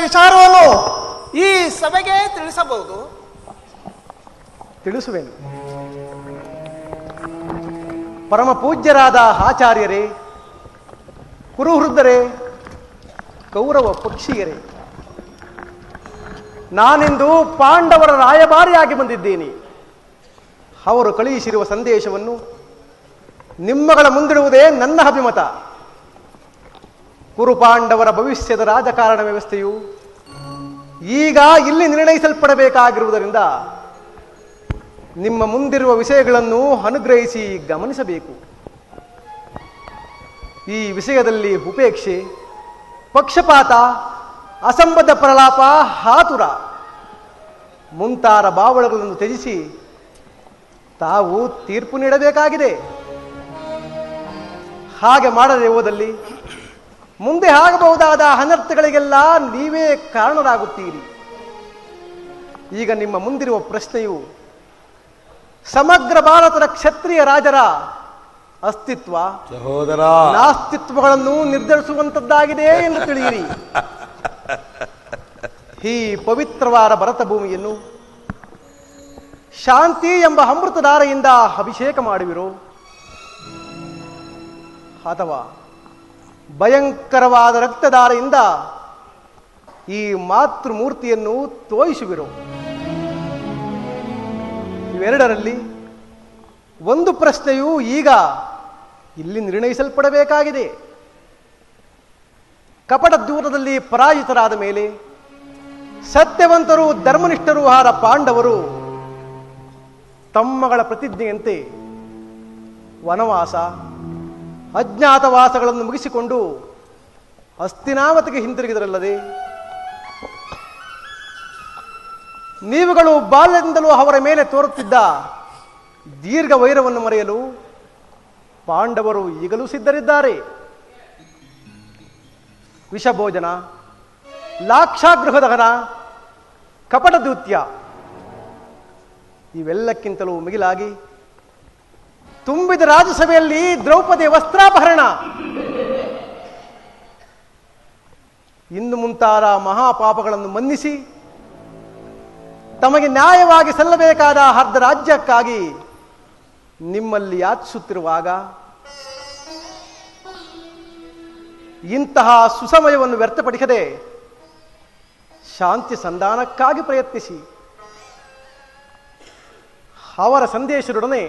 ವಿಚಾರವನ್ನು ಈ ಸಭೆಗೆ ತಿಳಿಸಬಹುದು. ತಿಳಿಸುವೆನು. ಪರಮ ಪೂಜ್ಯರಾದ ಆಚಾರ್ಯರೇ, ಕುರುಹೃದರೇ ಕೌರವ ಪಕ್ಷಿಯರೇ, ನಾನಿಂದು ಪಾಂಡವರ ರಾಯಭಾರಿಯಾಗಿ ಬಂದಿದ್ದೇನೆ. ಅವರು ಕಳುಹಿಸಿರುವ ಸಂದೇಶವನ್ನು ನಿಮ್ಮಗಳ ಮುಂದಿಡುವುದೇ ನನ್ನ ಅಭಿಮತ. ಕುರುಪಾಂಡವರ ಭವಿಷ್ಯದ ರಾಜಕಾರಣ ವ್ಯವಸ್ಥೆಯು ಈಗ ಇಲ್ಲಿ ನಿರ್ಣಯಿಸಲ್ಪಡಬೇಕಾಗಿರುವುದರಿಂದ ನಿಮ್ಮ ಮುಂದಿರುವ ವಿಷಯಗಳನ್ನು ಅನುಗ್ರಹಿಸಿ ಗಮನಿಸಬೇಕು. ಈ ವಿಷಯದಲ್ಲಿ ಉಪೇಕ್ಷೆ, ಪಕ್ಷಪಾತ, ಅಸಂಬದ್ಧ ಪ್ರಲಾಪ, ಹಾತುರ ಮುಂತಾದ ಬಾವಳಗಳನ್ನು ತ್ಯಜಿಸಿ ತಾವು ತೀರ್ಪು ನೀಡಬೇಕಾಗಿದೆ. ಹಾಗೆ ಮಾಡದೆ ಹೋದಲ್ಲಿ ಮುಂದೆ ಆಗಬಹುದಾದ ಅನರ್ಥಗಳಿಗೆಲ್ಲ ನೀವೇ ಕಾರಣರಾಗುತ್ತೀರಿ. ಈಗ ನಿಮ್ಮ ಮುಂದಿರುವ ಪ್ರಶ್ನೆಯು ಸಮಗ್ರ ಭಾರತದ ಕ್ಷತ್ರಿಯ ರಾಜರ ಅಸ್ತಿತ್ವ ಸಹೋದರ. ನಾಸ್ತಿತ್ವಗಳನ್ನು ನಿರ್ಧರಿಸುವಂತದ್ದಾಗಿದೆ ಎಂದು ತಿಳಿಯಿರಿ. ಈ ಪವಿತ್ರವಾದ ಭರತ ಭೂಮಿಯನ್ನು ಶಾಂತಿ ಎಂಬ ಅಮೃತಧಾರೆಯಿಂದ ಅಭಿಷೇಕ ಮಾಡುವಿರೋ ಅಥವಾ ಭಯಂಕರವಾದ ರಕ್ತಧಾರೆಯಿಂದ ಈ ಮಾತೃಮೂರ್ತಿಯನ್ನು ತೋಯಿಸುವಿರು. ಇವೆರಡರಲ್ಲಿ ಒಂದು ಪ್ರಶ್ನೆಯು ಈಗ ಇಲ್ಲಿ ನಿರ್ಣಯಿಸಲ್ಪಡಬೇಕಾಗಿದೆ. ಕಪಟ ದೂರದಲ್ಲಿ ಪರಾಜಿತರಾದ ಮೇಲೆ ಸತ್ಯವಂತರು, ಧರ್ಮನಿಷ್ಠರು ಆದ ಪಾಂಡವರು ತಮ್ಮಗಳ ಪ್ರತಿಜ್ಞೆಯಂತೆ ವನವಾಸ ಅಜ್ಞಾತವಾಸಗಳನ್ನು ಮುಗಿಸಿಕೊಂಡು ಹಸ್ತಿನಾವತಿಗೆ ಹಿಂತಿರುಗಿದರಲ್ಲದೆ? ನೀವುಗಳು ಬಾಲ್ಯದಿಂದಲೂ ಅವರ ಮೇಲೆ ತೋರುತ್ತಿದ್ದ ದೀರ್ಘ ವೈರವನ್ನು ಮರೆಯಲು ಪಾಂಡವರು ಈಗಲೂ ಸಿದ್ಧರಿದ್ದಾರೆ. ವಿಷಭೋಜನ, ಲಾಕ್ಷಾಗೃಹದಹನ ಕಪಟದೂತ್ಯ ಇವೆಲ್ಲಕ್ಕಿಂತಲೂ ಮಿಗಿಲಾಗಿ ತುಂಬಿದ ರಾಜಸಭೆಯಲ್ಲಿ ದ್ರೌಪದಿ ವಸ್ತ್ರಾಪಹರಣ. ಇಂದು ಮುಂತಾದ ಮಹಾಪಾಪಗಳನ್ನು ಮನ್ನಿಸಿ, ತಮಗೆ ನ್ಯಾಯವಾಗಿ ಸಲ್ಲಬೇಕಾದ ಅರ್ಧ ರಾಜ್ಯಕ್ಕಾಗಿ ನಿಮ್ಮಲ್ಲಿ ಯಾಚಿಸುತ್ತಿರುವಾಗ, ಇಂತಹ ಸುಸಮಯವನ್ನು ವ್ಯರ್ಥಪಡಿಸದೆ ಶಾಂತಿ ಸಂಧಾನಕ್ಕಾಗಿ ಪ್ರಯತ್ನಿಸಿ. ಅವರ ಸಂದೇಶದೊಡನೆ